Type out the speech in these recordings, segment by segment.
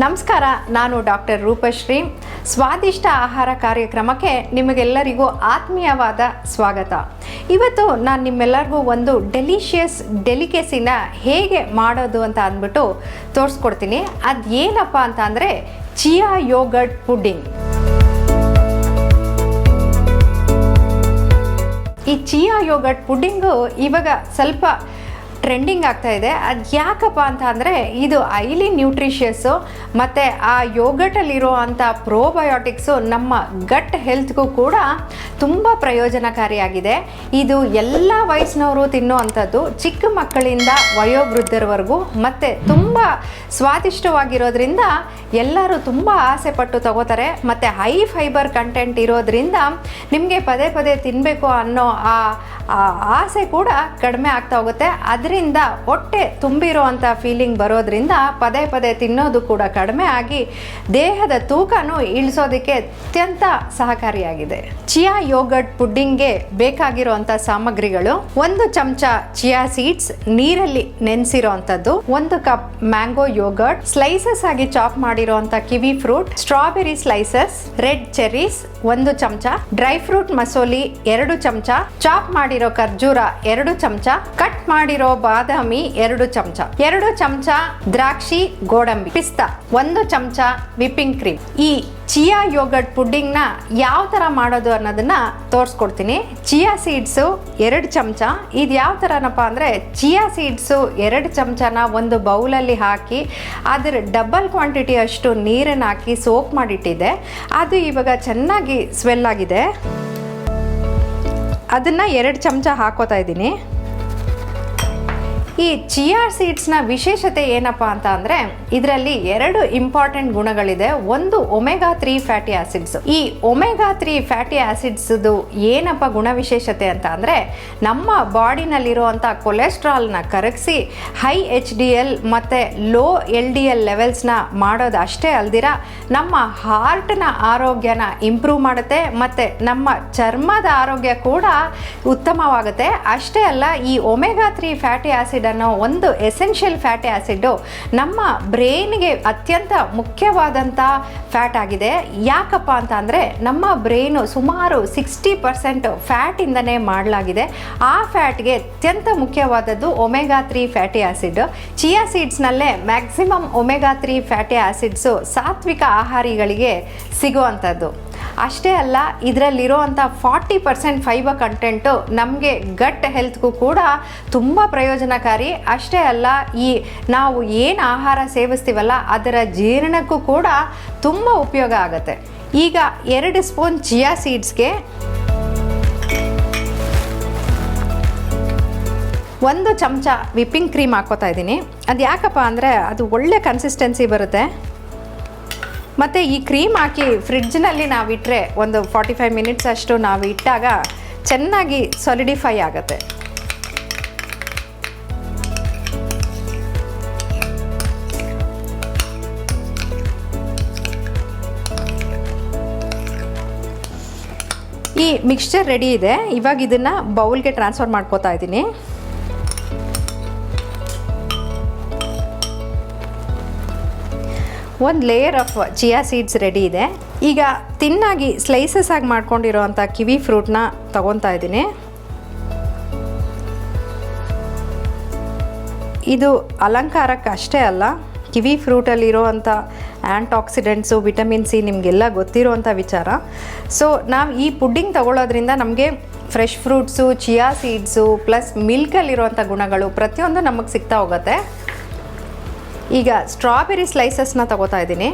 ನಮಸ್ಕಾರ, ನಾನು ಡಾಕ್ಟರ್ ರೂಪಶ್ರೀ. ಸ್ವಾದಿಷ್ಟ ಆಹಾರ ಕಾರ್ಯಕ್ರಮಕ್ಕೆ ನಿಮಗೆಲ್ಲರಿಗೂ ಆತ್ಮೀಯವಾದ ಸ್ವಾಗತ. ಇವತ್ತು ನಾನು ನಿಮ್ಮೆಲ್ಲರಿಗೂ ಒಂದು ಡೆಲಿಷಿಯಸ್ ಡೆಲಿಕೆಸಿನ ಹೇಗೆ ಮಾಡೋದು ಅಂತ ಅಂದ್ಬಿಟ್ಟು ತೋರಿಸ್ಕೊಡ್ತೀನಿ. ಅದು ಏನಪ್ಪ ಅಂತ ಅಂದರೆ ಚಿಯಾ ಯೋಗರ್ಟ್ ಪುಡ್ಡಿಂಗ್. ಈ ಚಿಯಾ ಯೋಗರ್ಟ್ ಪುಡ್ಡಿಂಗು ಇವಾಗ ಸ್ವಲ್ಪ ಟ್ರೆಂಡಿಂಗ್ ಆಗ್ತಾ ಇದೆ. ಅದು ಯಾಕಪ್ಪ ಅಂತ ಅಂದರೆ, ಇದು ಐಲಿ ನ್ಯೂಟ್ರಿಷಿಯಸ್ಸು ಮತ್ತು ಆ ಯೋಗಟಲ್ಲಿರೋ ಅಂಥ ಪ್ರೋಬಯೋಟಿಕ್ಸು ನಮ್ಮ ಗಟ್ ಹೆಲ್ತ್ಗೂ ಕೂಡ ತುಂಬ ಪ್ರಯೋಜನಕಾರಿಯಾಗಿದೆ. ಇದು ಎಲ್ಲ ವಯಸ್ಸಿನವರು ತಿನ್ನುವಂಥದ್ದು ಚಿಕ್ಕ ಮಕ್ಕಳಿಂದ ವಯೋವೃದ್ಧರವರೆಗೂ ಮತ್ತು ತುಂಬ ಸ್ವಾದಿಷ್ಟವಾಗಿರೋದ್ರಿಂದ ಎಲ್ಲರೂ ತುಂಬ ಆಸೆ ಪಟ್ಟು ತಗೋತಾರೆ. ಮತ್ತು ಹೈ ಫೈಬರ್ ಕಂಟೆಂಟ್ ಇರೋದ್ರಿಂದ ನಿಮಗೆ ಪದೇ ಪದೇ ತಿನ್ನಬೇಕು ಅನ್ನೋ ಆ ಆಸೆ ಕೂಡ ಕಡಿಮೆ ಆಗ್ತಾ ಹೋಗುತ್ತೆ. ಅದರಿಂದ ಹೊಟ್ಟೆ ತುಂಬಿರೋ ಅಂಥ ಫೀಲಿಂಗ್ ಬರೋದ್ರಿಂದ ಪದೇ ಪದೇ ತಿನ್ನೋದು ಕೂಡ ಕಡಿಮೆ ಆಗಿ ದೇಹದ ತೂಕನೂ ಇಳಿಸೋದಕ್ಕೆ ಅತ್ಯಂತ ಸಹಕಾರಿಯಾಗಿದೆ. ಚಿಯಾ ಯೋಗರ್ಟ್ ಪುಡ್ಡಿಂಗ್ಗೆ ಬೇಕಾಗಿರುವಂಥ ಸಾಮಗ್ರಿಗಳು ಒಂದು ಚಮಚ ಚಿಯಾ ಸೀಡ್ಸ್ ನೀರಲ್ಲಿ ನೆನೆಸಿರೋ ಅಂಥದ್ದು ಒಂದು ಕಪ್ ಮ್ಯಾಂಗೋ ಯೋಗರ್ಟ್ ಸ್ಲೈಸಸ್ ಆಗಿ ಚಾಪ್ ಮಾಡಿರೋ kiwi fruit strawberry slices red cherries ಒಂದು ಚಮಚ ಡ್ರೈ ಫ್ರೂಟ್ ಮಸೋಲಿ ಎರಡು ಚಮಚ ಚಾಪ್ ಮಾಡಿರೋ ಖರ್ಜೂರ ಎರಡು ಚಮಚ ಕಟ್ ಮಾಡಿರೋ ಬಾದಾಮಿ ಎರಡು ಚಮಚ. ಎರಡು ಚಮಚ ದ್ರಾಕ್ಷಿ, ಗೋಡಂಬಿ. ಪಿಸ್ತಾ, ಒಂದು ಚಮಚ ವಿಪ್ಪಿಂಗ್ ಕ್ರೀಮ್ ಈ ಚಿಯಾ ಯೋಗರ್ಟ್ ಪುಡ್ಡಿಂಗ್ನ ಯಾವ ಥರ ಮಾಡೋದು ಅನ್ನೋದನ್ನು ತೋರಿಸ್ಕೊಡ್ತೀನಿ. ಚಿಯಾ ಸೀಡ್ಸು ಎರಡು ಚಮಚ. ಇದು ಯಾವ ಥರನಪ್ಪ ಅಂದರೆ ಚಿಯಾ ಸೀಡ್ಸು ಎರಡು ಚಮಚನ ಒಂದು ಬೌಲಲ್ಲಿ ಹಾಕಿ ಅದರ ಡಬಲ್ ಕ್ವಾಂಟಿಟಿ ಅಷ್ಟು ನೀರನ್ನು ಹಾಕಿ ಸೋಪ್ ಮಾಡಿಟ್ಟಿದ್ದೆ ಅದು ಇವಾಗ ಚೆನ್ನಾಗಿ ಸ್ವೆಲ್ ಆಗಿದೆ. ಅದನ್ನು ಎರಡು ಚಮಚ ಹಾಕೋತಾ ಇದ್ದೀನಿ. ಈ ಚಿಯಾ ಸೀಡ್ಸ್ನ ವಿಶೇಷತೆ ಏನಪ್ಪ ಅಂತ ಅಂದರೆ ಇದರಲ್ಲಿ ಎರಡು ಇಂಪಾರ್ಟೆಂಟ್ ಗುಣಗಳಿದೆ. ಒಂದು ಒಮೆಗಾ ತ್ರೀ ಫ್ಯಾಟಿ ಆಸಿಡ್ಸ್. ಈ ಒಮೆಗಾ ತ್ರೀ ಫ್ಯಾಟಿ ಆಸಿಡ್ಸ್ದು ಏನಪ್ಪ ಗುಣ ವಿಶೇಷತೆ ಅಂತ ಅಂದರೆ ನಮ್ಮ ಬಾಡಿನಲ್ಲಿರುವಂಥ ಕೊಲೆಸ್ಟ್ರಾಲ್ನ ಕರಗಿಸಿ ಹೈ ಎಚ್ ಡಿ ಎಲ್ ಮತ್ತು ಲೋ ಎಲ್ ಡಿ ಎಲ್ ಲೆವೆಲ್ಸ್ನ ಮಾಡೋದು ಅಷ್ಟೇ ಅಲ್ದಿರ ನಮ್ಮ ಹಾರ್ಟ್ನ ಆರೋಗ್ಯನ ಇಂಪ್ರೂವ್ ಮಾಡುತ್ತೆ ಮತ್ತು ನಮ್ಮ ಚರ್ಮದ ಆರೋಗ್ಯ ಕೂಡ ಉತ್ತಮವಾಗುತ್ತೆ. ಅಷ್ಟೇ ಅಲ್ಲ, ಈ ಒಮೆಗಾ ತ್ರೀ ಫ್ಯಾಟಿ ಆಸಿಡ್ ಅನ್ನೋ ಒಂದು ಎಸೆನ್ಷಿಯಲ್ ಫ್ಯಾಟಿ ಆ್ಯಸಿಡ್ಡು ನಮ್ಮ ಬ್ರೈನ್ಗೆ ಅತ್ಯಂತ ಮುಖ್ಯವಾದಂಥ ಫ್ಯಾಟ್ ಆಗಿದೆ. ಯಾಕಪ್ಪ ಅಂತ ಅಂದರೆ ನಮ್ಮ ಬ್ರೈನು ಸುಮಾರು ಸಿಕ್ಸ್ಟಿ ಪರ್ಸೆಂಟ್ ಫ್ಯಾಟಿಂದನೇ ಮಾಡಲಾಗಿದೆ. ಆ ಫ್ಯಾಟ್ಗೆ ಅತ್ಯಂತ ಮುಖ್ಯವಾದದ್ದು omega three fatty acid chia ಸೀಡ್ಸ್ನಲ್ಲೇ maximum omega three fatty acids ಸಾತ್ವಿಕ ಆಹಾರಿಗಳಿಗೆ ಸಿಗುವಂಥದ್ದು ಅಷ್ಟೇ ಅಲ್ಲ ಇದರಲ್ಲಿರುವಂಥ ಫಾರ್ಟಿ ಪರ್ಸೆಂಟ್ ಫೈಬರ್ ಕಂಟೆಂಟು ನಮಗೆ ಗಟ್ ಹೆಲ್ತ್ಗೂ ಕೂಡ ತುಂಬ ಪ್ರಯೋಜನಕಾರಿ. ಅಷ್ಟೇ ಅಲ್ಲ, ಈ ನಾವು ಏನು ಆಹಾರ ಸೇವಿಸ್ತೀವಲ್ಲ, ಅದರ ಜೀರ್ಣಕ್ಕೂ ಕೂಡ ತುಂಬ ಉಪಯೋಗ ಆಗುತ್ತೆ. ಈಗ ಎರಡು ಸ್ಪೂನ್ ಚಿಯಾ ಸೀಡ್ಸ್ಗೆ ಒಂದು ಚಮಚ ವಿಪ್ಪಿಂಗ್ ಕ್ರೀಮ್ ಹಾಕೋತಾ ಇದ್ದೀನಿ. ಅದು ಯಾಕಪ್ಪ ಅಂದರೆ ಅದು ಒಳ್ಳೆ ಕನ್ಸಿಸ್ಟೆನ್ಸಿ ಬರುತ್ತೆ. ಮತ್ತು ಈ ಕ್ರೀಮ್ ಹಾಕಿ ಫ್ರಿಡ್ಜ್ನಲ್ಲಿ ನಾವು ಇಟ್ಟರೆ ಒಂದು ಫಾರ್ಟಿ ಫೈವ್ ಮಿನಿಟ್ಸ್ ಅಷ್ಟು ನಾವು ಇಟ್ಟಾಗ ಚೆನ್ನಾಗಿ ಸಾಲಿಡಿಫೈ ಆಗುತ್ತೆ. ಈ ಮಿಕ್ಸ್ಚರ್ ರೆಡಿ ಇದೆ. ಇವಾಗ ಇದನ್ನು ಬೌಲ್ಗೆ ಟ್ರಾನ್ಸ್ಫರ್ ಮಾಡ್ಕೋತಾ ಇದ್ದೀನಿ. ಒಂದು layer of chia seeds ready ಇದೆ. ಈಗ ತಿನ್ನಾಗಿ ಸ್ಲೈಸಸ್ ಆಗಿ ಮಾಡ್ಕೊಂಡಿರೋಂಥ ಕಿವಿ ಫ್ರೂಟ್ನ ತಗೊತಾ ಇದ್ದೀನಿ. ಇದು ಅಲಂಕಾರಕ್ಕೆ ಅಷ್ಟೇ ಅಲ್ಲ, ಕಿವಿ ಫ್ರೂಟಲ್ಲಿರೋವಂಥ ಆ್ಯಂಟಾಕ್ಸಿಡೆಂಟ್ಸು ವಿಟಮಿನ್ ಸಿ ನಿಮಗೆಲ್ಲ ಗೊತ್ತಿರೋವಂಥ ವಿಚಾರ. ಸೊ ನಾವು ಈ ಪುಡ್ಡಿಂಗ್ ತಗೊಳ್ಳೋದ್ರಿಂದ ನಮಗೆ fresh fruits chia seeds plus ಮಿಲ್ಕಲ್ಲಿರುವಂಥ ಗುಣಗಳು ಪ್ರತಿಯೊಂದು ನಮಗೆ ಸಿಗ್ತಾ ಹೋಗುತ್ತೆ. ಈಗ ಸ್ಟ್ರಾಬೆರಿ ಸ್ಲೈಸಸ್ನ ತಗೋತಾ ಇದ್ದೀನಿ.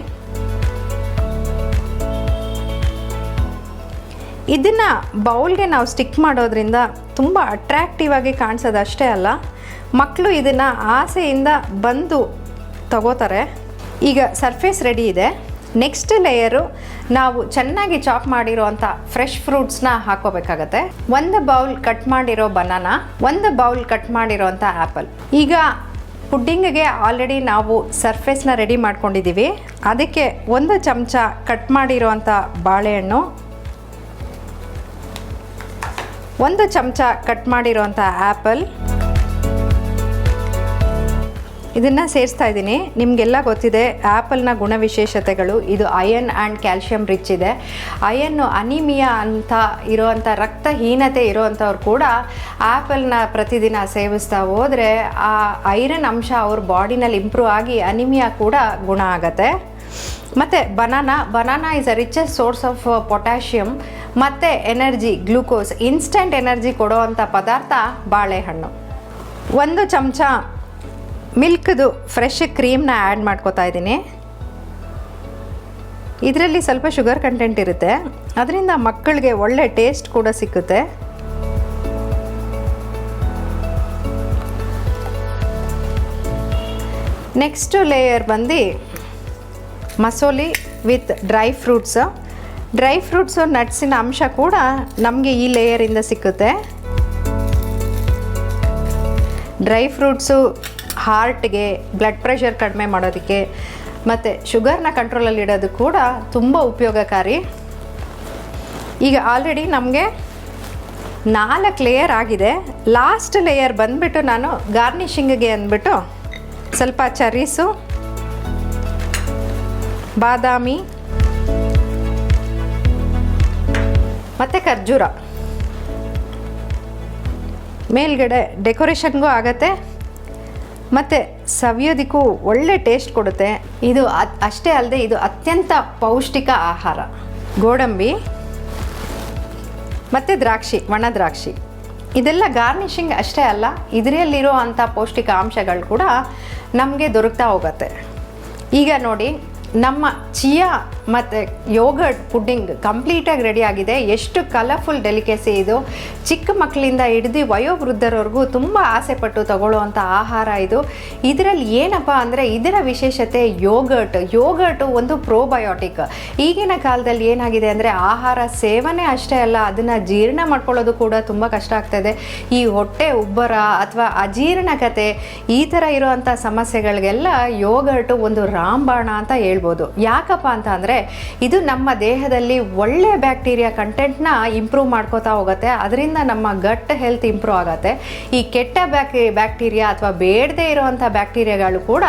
ಇದನ್ನು ಬೌಲ್ಗೆ ನಾವು ಸ್ಟಿಕ್ ಮಾಡೋದ್ರಿಂದ ತುಂಬ ಅಟ್ರ್ಯಾಕ್ಟಿವ್ ಆಗಿ ಕಾಣಿಸೋದು ಅಷ್ಟೇ ಅಲ್ಲ ಮಕ್ಕಳು ಇದನ್ನು ಆಸೆಯಿಂದ ಬಂದು ತಗೋತಾರೆ. ಈಗ ಸರ್ಫೇಸ್ ರೆಡಿ ಇದೆ. ನೆಕ್ಸ್ಟ್ ಲೇಯರು ನಾವು ಚೆನ್ನಾಗಿ ಚಾಪ್ ಮಾಡಿರೋವಂಥ ಫ್ರೆಶ್ ಫ್ರೂಟ್ಸ್ನ ಹಾಕೋಬೇಕಾಗತ್ತೆ. ಒಂದು ಬೌಲ್ ಕಟ್ ಮಾಡಿರೋ ಬನಾನಾ ಒಂದು ಬೌಲ್ ಕಟ್ ಮಾಡಿರೋವಂಥ ಆ್ಯಪಲ್ ಈಗ ಪುಡ್ಡಿಂಗಿಗೆ ಆಲ್ರೆಡಿ ನಾವು ಸರ್ಫೇಸ್ನ ರೆಡಿ ಮಾಡ್ಕೊಂಡಿದ್ದೀವಿ. ಅದಕ್ಕೆ ಒಂದು ಚಮಚ ಕಟ್ ಮಾಡಿರುವಂಥ ಬಾಳೆಹಣ್ಣು, ಒಂದು ಚಮಚ ಕಟ್ ಮಾಡಿರೋವಂಥ ಆ್ಯಪಲ್ ಇದನ್ನು ಸೇರಿಸ್ತಾ ಇದ್ದೀನಿ. ನಿಮಗೆಲ್ಲ ಗೊತ್ತಿದೆ ಆ್ಯಪಲ್ನ ಗುಣವಿಶೇಷತೆಗಳು, ಇದು ಅಯನ್ ಆ್ಯಂಡ್ ಕ್ಯಾಲ್ಶಿಯಂ ರಿಚ್ ಇದೆ. ಅಯನ್ನು ಅನಿಮಿಯಾ ಅಂತ ಇರೋವಂಥ ರಕ್ತಹೀನತೆ ಇರೋವಂಥವ್ರು ಕೂಡ ಆ್ಯಪಲ್ನ ಪ್ರತಿದಿನ ಸೇವಿಸ್ತಾ ಹೋದರೆ, ಆ ಐರನ್ ಅಂಶ ಅವ್ರ ಬಾಡಿನಲ್ಲಿ ಇಂಪ್ರೂವ್ ಆಗಿ ಅನಿಮಿಯಾ ಕೂಡ ಗುಣ ಆಗತ್ತೆ. ಮತ್ತು banana banana is a richest source of potassium ಮತ್ತು ಎನರ್ಜಿ ಗ್ಲೂಕೋಸ್ ಇನ್ಸ್ಟೆಂಟ್ ಎನರ್ಜಿ ಕೊಡೋವಂಥ ಪದಾರ್ಥ ಬಾಳೆಹಣ್ಣು. ಒಂದು ಚಮಚ ಮಿಲ್ಕ್ದು ಫ್ರೆಶ್ ಕ್ರೀಮ್ನ ಆ್ಯಡ್ ಮಾಡ್ಕೋತಾ ಇದ್ದೀನಿ. ಇದರಲ್ಲಿ ಸ್ವಲ್ಪ ಶುಗರ್ ಕಂಟೆಂಟ್ ಇರುತ್ತೆ. ಅದರಿಂದ ಮಕ್ಕಳಿಗೆ ಒಳ್ಳೆ ಟೇಸ್ಟ್ ಕೂಡ ಸಿಕ್ಕುತ್ತೆ. ನೆಕ್ಸ್ಟು ಲೇಯರ್ ಬಂದು muesli with dry fruits. Dry fruits ನಟ್ಸಿನ ಅಂಶ ಕೂಡ ನಮಗೆ ಈ ಲೇಯರಿಂದ ಸಿಕ್ಕುತ್ತೆ. ಡ್ರೈ ಫ್ರೂಟ್ಸು ಹಾರ್ಟ್ಗೆ ಬ್ಲಡ್ ಪ್ರೆಷರ್ ಕಡಿಮೆ ಮಾಡೋದಕ್ಕೆ ಮತ್ತು ಶುಗರ್ನ ಕಂಟ್ರೋಲಲ್ಲಿ ಇಡೋದು ಕೂಡ ತುಂಬ ಉಪಯೋಗಕಾರಿ. ಈಗ ಆಲ್ರೆಡಿ ನಮಗೆ ನಾಲ್ಕು ಲೇಯರ್ ಆಗಿದೆ. ಲಾಸ್ಟ್ ಲೇಯರ್ ಬಂದುಬಿಟ್ಟು ನಾನು ಗಾರ್ನಿಷಿಂಗಿಗೆ ಅಂದ್ಬಿಟ್ಟು ಸ್ವಲ್ಪ ಚರೀಸು ಬಾದಾಮಿ, ಮತ್ತು ಖರ್ಜೂರ. ಮೇಲ್ಗಡೆ ಡೆಕೋರೇಷನ್ಗೂ ಆಗತ್ತೆ. ಮತ್ತು ಸವಿಯೋದಕ್ಕೂ ಒಳ್ಳೆ ಟೇಸ್ಟ್ ಕೊಡುತ್ತೆ. ಇದು ಅಷ್ಟೇ ಅಲ್ಲದೆ ಇದು ಅತ್ಯಂತ ಪೌಷ್ಟಿಕ ಆಹಾರ. ಗೋಡಂಬಿ, ಮತ್ತು ದ್ರಾಕ್ಷಿ, ಒಣ ದ್ರಾಕ್ಷಿ. ಇದೆಲ್ಲ ಗಾರ್ನಿಷಿಂಗ್ ಅಷ್ಟೇ ಅಲ್ಲ, ಇದರಲ್ಲಿರೋ ಅಂಥ ಪೌಷ್ಟಿಕಾಂಶಗಳು ಕೂಡ ನಮಗೆ ದೊರಕ್ತಾ ಹೋಗುತ್ತೆ. ಈಗ ನೋಡಿ, ನಮ್ಮ ಚಿಯಾ ಮತ್ತು ಯೋಗರ್ಟ್ ಪುಡ್ಡಿಂಗ್ ಕಂಪ್ಲೀಟಾಗಿ ರೆಡಿ ಆಗಿದೆ. ಎಷ್ಟು ಕಲರ್ಫುಲ್ ಡೆಲಿಕೆಸಿ ಇದು. ಚಿಕ್ಕ ಮಕ್ಕಳಿಂದ ಹಿಡಿದು ವಯೋವೃದ್ಧರವರೆಗೂ ತುಂಬ ಆಸೆಪಟ್ಟು ತಗೊಳ್ಳುವಂಥ ಆಹಾರ ಇದು. ಇದರಲ್ಲಿ ಏನಪ್ಪ ಅಂದರೆ ಇದರ ವಿಶೇಷತೆ ಯೋಗರ್ಟ್ ಯೋಗರ್ಟು ಒಂದು ಪ್ರೋಬಯೋಟಿಕ್ ಈಗಿನ ಕಾಲದಲ್ಲಿ ಏನಾಗಿದೆ ಅಂದರೆ ಆಹಾರ ಸೇವನೆ ಅಷ್ಟೇ ಅಲ್ಲ, ಅದನ್ನು ಜೀರ್ಣ ಮಾಡ್ಕೊಳ್ಳೋದು ಕೂಡ ತುಂಬ ಕಷ್ಟ ಆಗ್ತಾಯಿದೆ ಈ ಹೊಟ್ಟೆ ಉಬ್ಬರ ಅಥವಾ ಅಜೀರ್ಣಕತೆ ಈ ಥರ ಇರುವಂಥ ಸಮಸ್ಯೆಗಳಿಗೆಲ್ಲ ಯೋಗರ್ಟು ಒಂದು ರಾಮಬಾಣ ಅಂತ ಹೇಳ್ಬೋದು. ಯಾಕಪ್ಪ ಅಂತ ಅಂದರೆ ಇದು ನಮ್ಮ ದೇಹದಲ್ಲಿ ಒಳ್ಳೆ ಬ್ಯಾಕ್ಟೀರಿಯಾ ಕಂಟೆಂಟ್ನ ಇಂಪ್ರೂವ್ ಮಾಡ್ಕೋತಾ ಹೋಗುತ್ತೆ. ಅದರಿಂದ ನಮ್ಮ ಗಟ್ ಹೆಲ್ತ್ ಇಂಪ್ರೂವ್ ಆಗುತ್ತೆ. ಈ ಕೆಟ್ಟ ಬ್ಯಾಕ್ಟಿ ಬ್ಯಾಕ್ಟೀರಿಯಾ ಅಥವಾ ಬೇಡದೇ ಇರುವಂಥ ಬ್ಯಾಕ್ಟೀರಿಯಾಗಳು ಕೂಡ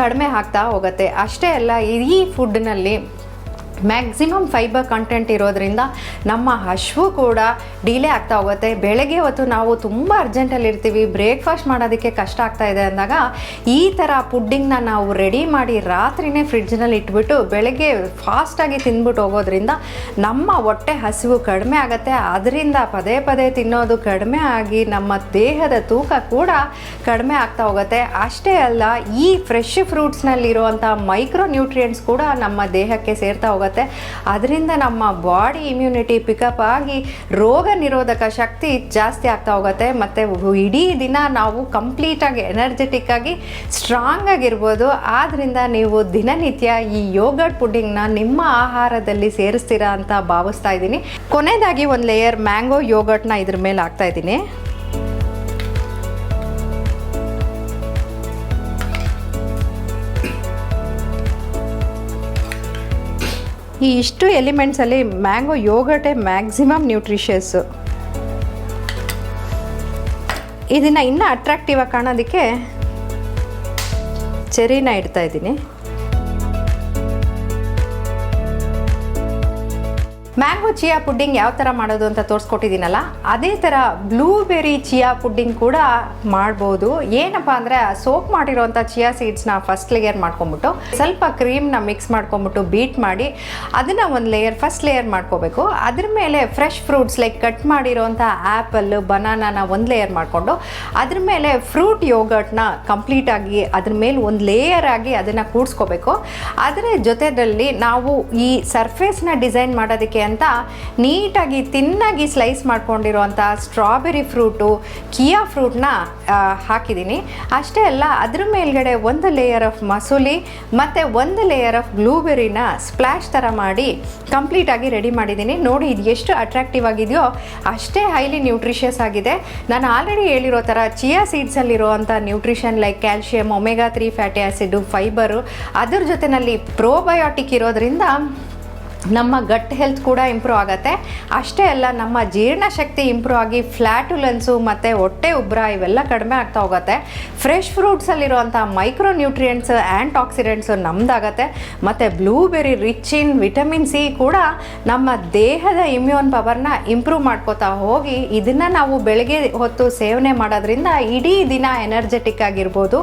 ಕಡಿಮೆ ಆಗ್ತಾ ಹೋಗುತ್ತೆ. ಅಷ್ಟೇ ಅಲ್ಲ, ಈ ಫುಡ್ನಲ್ಲಿ ಮ್ಯಾಕ್ಸಿಮಮ್ ಫೈಬರ್ ಕಂಟೆಂಟ್ ಇರೋದ್ರಿಂದ ನಮ್ಮ ಹಶ್ವು ಕೂಡ ಡಿಲೇ ಆಗ್ತಾ ಹೋಗುತ್ತೆ. ಬೆಳಗ್ಗೆ ಹೊತ್ತು ನಾವು ತುಂಬ ಅರ್ಜೆಂಟಲ್ಲಿ ಇರ್ತೀವಿ. ಬ್ರೇಕ್ಫಾಸ್ಟ್ ಮಾಡೋದಕ್ಕೆ ಕಷ್ಟ ಆಗ್ತಾ ಇದೆ ಅಂದಾಗ ಈ ಥರ ಪುಡ್ಡಿಂಗ್ನ ನಾವು ರೆಡಿ ಮಾಡಿ ರಾತ್ರಿನೇ ಫ್ರಿಡ್ಜ್ನಲ್ಲಿ ಇಟ್ಬಿಟ್ಟು ಬೆಳಗ್ಗೆ ಫಾಸ್ಟಾಗಿ ತಿಂದ್ಬಿಟ್ಟು ಹೋಗೋದ್ರಿಂದ ನಮ್ಮ ಹೊಟ್ಟೆ ಹಸಿವು ಕಡಿಮೆ ಆಗುತ್ತೆ. ಅದರಿಂದ ಪದೇ ಪದೇ ತಿನ್ನೋದು ಕಡಿಮೆ ಆಗಿ ನಮ್ಮ ದೇಹದ ತೂಕ ಕೂಡ ಕಡಿಮೆ ಆಗ್ತಾ ಹೋಗುತ್ತೆ. ಅಷ್ಟೇ ಅಲ್ಲ, ಈ ಫ್ರೆಶ್ ಫ್ರೂಟ್ಸ್ನಲ್ಲಿರುವಂಥ ಮೈಕ್ರೋ ನ್ಯೂಟ್ರಿಯೆಂಟ್ಸ್ ಕೂಡ ನಮ್ಮ ದೇಹಕ್ಕೆ ಸೇರ್ತಾ ಹೋಗುತ್ತೆ. ಅದರಿಂದ ನಮ್ಮ ಬಾಡಿ ಇಮ್ಯುನಿಟಿ ಪಿಕಪ್ ಆಗಿ ರೋಗ ನಿರೋಧಕ ಶಕ್ತಿ ಜಾಸ್ತಿ ಆಗ್ತಾ ಹೋಗುತ್ತೆ. ಮತ್ತು ಇಡೀ ದಿನ ನಾವು ಕಂಪ್ಲೀಟಾಗಿ ಎನರ್ಜೆಟಿಕ್ ಆಗಿ ಸ್ಟ್ರಾಂಗ್ ಆಗಿರ್ಬೋದು. ಆದ್ದರಿಂದ ನೀವು ದಿನನಿತ್ಯ ಈ ಯೋಗರ್ಟ್ ಪುಡ್ಡಿಂಗ್ನ ನಿಮ್ಮ ಆಹಾರದಲ್ಲಿ ಸೇರಿಸ್ತೀರಾ ಅಂತ ಭಾವಿಸ್ತಾ ಇದ್ದೀನಿ. ಕೊನೆಯದಾಗಿ ಒಂದು ಲೇಯರ್ ಮ್ಯಾಂಗೋ ಯೋಗರ್ಟ್ನ ಇದ್ರ ಮೇಲೆ ಹಾಕ್ತಾ ಇದ್ದೀನಿ. ಈ ಇಷ್ಟು ಎಲಿಮೆಂಟ್ಸಲ್ಲಿ ಮ್ಯಾಂಗೋ ಯೋಗಟೇ ಮ್ಯಾಕ್ಸಿಮಮ್ ನ್ಯೂಟ್ರಿಷಿಯಸ್ಸು ಇದನ್ನು ಇನ್ನೂ ಅಟ್ರಾಕ್ಟಿವ್ ಆಗಿ ಕಾಣೋದಕ್ಕೆ ಚೆರಿನ ಇಡ್ತಾ ಮ್ಯಾಂಗೋ ಚಿಯಾ ಪುಡ್ಡಿಂಗ್ ಯಾವ ಥರ ಮಾಡೋದು ಅಂತ ತೋರಿಸ್ಕೊಟ್ಟಿದ್ದೀನಲ್ಲ, ಅದೇ ಥರ ಬ್ಲೂಬೆರಿ ಚಿಯಾ ಪುಡ್ಡಿಂಗ್ ಕೂಡ ಮಾಡ್ಬೋದು. ಏನಪ್ಪ ಅಂದರೆ ಸೋಪ್ ಮಾಡಿರೋಂಥ ಚಿಯಾ ಸೀಡ್ಸ್ನ ಫಸ್ಟ್ ಲೇಯರ್ ಮಾಡ್ಕೊಂಬಿಟ್ಟು, ಸ್ವಲ್ಪ ಕ್ರೀಮ್ನ ಮಿಕ್ಸ್ ಮಾಡ್ಕೊಂಬಿಟ್ಟು ಬೀಟ್ ಮಾಡಿ, ಅದನ್ನು ಒಂದು ಲೇಯರ್ ಫಸ್ಟ್ ಲೇಯರ್ ಮಾಡ್ಕೋಬೇಕು. ಅದ್ರ ಮೇಲೆ ಫ್ರೆಶ್ ಫ್ರೂಟ್ಸ್ ಲೈಕ್ ಕಟ್ ಮಾಡಿರೋಂಥ ಆ್ಯಪಲ್ ಬನಾನಾನ ಒಂದು ಲೇಯರ್ ಮಾಡಿಕೊಂಡು, ಅದ್ರ ಮೇಲೆ ಫ್ರೂಟ್ ಯೋಗರ್ಟ್ನ ಕಂಪ್ಲೀಟಾಗಿ ಅದ್ರ ಮೇಲೆ ಒಂದು ಲೇಯರ್ ಆಗಿ ಅದನ್ನು ಕೂಡಿಸ್ಕೋಬೇಕು. ಅದರ ಜೊತೆಯಲ್ಲಿ ನಾವು ಈ ಸರ್ಫೇಸ್ನ ಡಿಸೈನ್ ಮಾಡೋದಕ್ಕೆ ಅಂತ ನೀಟಾಗಿ ತಿನ್ನಾಗಿ ಸ್ಲೈಸ್ ಮಾಡ್ಕೊಂಡಿರುವಂಥ ಸ್ಟ್ರಾಬೆರಿ ಫ್ರೂಟು, ಕಿಯಾ ಫ್ರೂಟ್ನ ಹಾಕಿದ್ದೀನಿ. ಅಷ್ಟೇ ಅಲ್ಲ, ಅದ್ರ ಮೇಲ್ಗಡೆ ಒಂದು ಲೇಯರ್ ಆಫ್ ಮಸೂಲಿ ಮತ್ತು ಒಂದು ಲೇಯರ್ ಆಫ್ ಬ್ಲೂಬೆರಿನ ಸ್ಪ್ಲ್ಯಾಶ್ ಥರ ಮಾಡಿ ಕಂಪ್ಲೀಟಾಗಿ ರೆಡಿ ಮಾಡಿದ್ದೀನಿ. ನೋಡಿ, ಇದು ಎಷ್ಟು ಅಟ್ರಾಕ್ಟಿವ್ ಆಗಿದೆಯೋ, ಅಷ್ಟೇ ಹೈಲಿ ನ್ಯೂಟ್ರಿಷಿಯಸ್ ಆಗಿದೆ. ನಾನು ಆಲ್ರೆಡಿ ಹೇಳಿರೋ ಥರ chia ಸೀಡ್ಸಲ್ಲಿರುವಂಥ nutrition like calcium omega three fatty acid fibre ಅದ್ರ ಜೊತೆಯಲ್ಲಿ ಪ್ರೋಬಯೋಟಿಕ್ ಇರೋದ್ರಿಂದ ನಮ್ಮ ಗಟ್ ಹೆಲ್ತ್ ಕೂಡ ಇಂಪ್ರೂವ್ ಆಗುತ್ತೆ. ಅಷ್ಟೇ ಅಲ್ಲ, ನಮ್ಮ ಜೀರ್ಣಶಕ್ತಿ ಇಂಪ್ರೂವ್ ಆಗಿ ಫ್ಲ್ಯಾಟುಲೆನ್ಸು ಮತ್ತು ಹೊಟ್ಟೆ ಉಬ್ಬರ ಇವೆಲ್ಲ ಕಡಿಮೆ ಆಗ್ತಾ ಹೋಗುತ್ತೆ. ಫ್ರೆಶ್ ಫ್ರೂಟ್ಸಲ್ಲಿರುವಂಥ ಮೈಕ್ರೋ ನ್ಯೂಟ್ರಿಯೆಂಟ್ಸ್ ಆ್ಯಂಟ್ ಆಕ್ಸಿಡೆಂಟ್ಸು ನಮ್ದಾಗತ್ತೆ. ಮತ್ತು blueberry rich in vitamin C ಕೂಡ ನಮ್ಮ ದೇಹದ ಇಮ್ಯೂನ್ ಪವರ್ನ ಇಂಪ್ರೂವ್ ಮಾಡ್ಕೋತಾ ಹೋಗಿ, ಇದನ್ನು ನಾವು ಬೆಳಗ್ಗೆ ಹೊತ್ತು ಸೇವನೆ ಮಾಡೋದ್ರಿಂದ ಇಡೀ ದಿನ ಎನರ್ಜೆಟಿಕ್ ಆಗಿರ್ಬೋದು.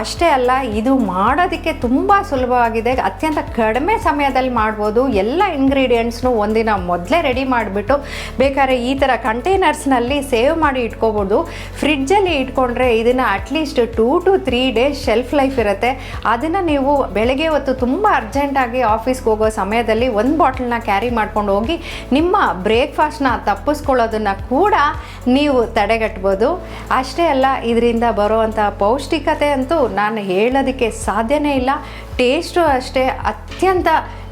ಅಷ್ಟೇ ಅಲ್ಲ, ಇದು ಮಾಡೋದಕ್ಕೆ ತುಂಬ ಸುಲಭವಾಗಿದೆ. ಅತ್ಯಂತ ಕಡಿಮೆ ಸಮಯದಲ್ಲಿ ಮಾಡ್ಬೋದು. ಎಲ್ಲ ಇಂಗ್ರೀಡಿಯೆಂಟ್ಸ್ನು ಒಂದಿನ ಮೊದಲೇ ರೆಡಿ ಮಾಡಿಬಿಟ್ಟು, ಬೇಕಾದ್ರೆ ಈ ಥರ ಕಂಟೈನರ್ಸ್ನಲ್ಲಿ ಸೇವ್ ಮಾಡಿ ಇಟ್ಕೋಬೋದು. ಫ್ರಿಡ್ಜಲ್ಲಿ ಇಟ್ಕೊಂಡ್ರೆ ಇದನ್ನು at least two to three days shelf life ಇರುತ್ತೆ. ಅದನ್ನು ನೀವು ಬೆಳಗ್ಗೆ ಹೊತ್ತು ತುಂಬ ಅರ್ಜೆಂಟಾಗಿ ಆಫೀಸ್ಗೆ ಹೋಗೋ ಸಮಯದಲ್ಲಿ ಒಂದು ಬಾಟಲ್ನ ಕ್ಯಾರಿ ಮಾಡ್ಕೊಂಡು ಹೋಗಿ, ನಿಮ್ಮ ಬ್ರೇಕ್ಫಾಸ್ಟ್ನ ತಪ್ಪಿಸ್ಕೊಳ್ಳೋದನ್ನು ಕೂಡ ನೀವು ತಡೆಗಟ್ಬೋದು. ಅಷ್ಟೇ ಅಲ್ಲ, ಇದರಿಂದ ಬರುವಂಥ ಪೌಷ್ಟಿಕತೆ ಅಂತೂ ನಾನು ಹೇಳೋದಕ್ಕೆ ಸಾಧ್ಯನೇ ಇಲ್ಲ. ಟೇಸ್ಟು ಅಷ್ಟೇ ಅತ್ಯಂತ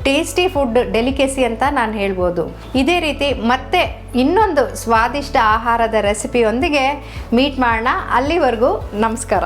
ಟೇಸ್ಟಿ ಫುಡ್ ಡೆಲಿಕೆಸಿ ಅಂತ ನಾನು ಹೇಳ್ಬೋದು. ಇದೇ ರೀತಿ ಮತ್ತೆ ಇನ್ನೊಂದು ಸ್ವಾದಿಷ್ಟ ಆಹಾರದ ರೆಸಿಪಿಯೊಂದಿಗೆ ಮೀಟ್ ಮಾಡೋಣ. ಅಲ್ಲಿವರೆಗೂ ನಮಸ್ಕಾರ.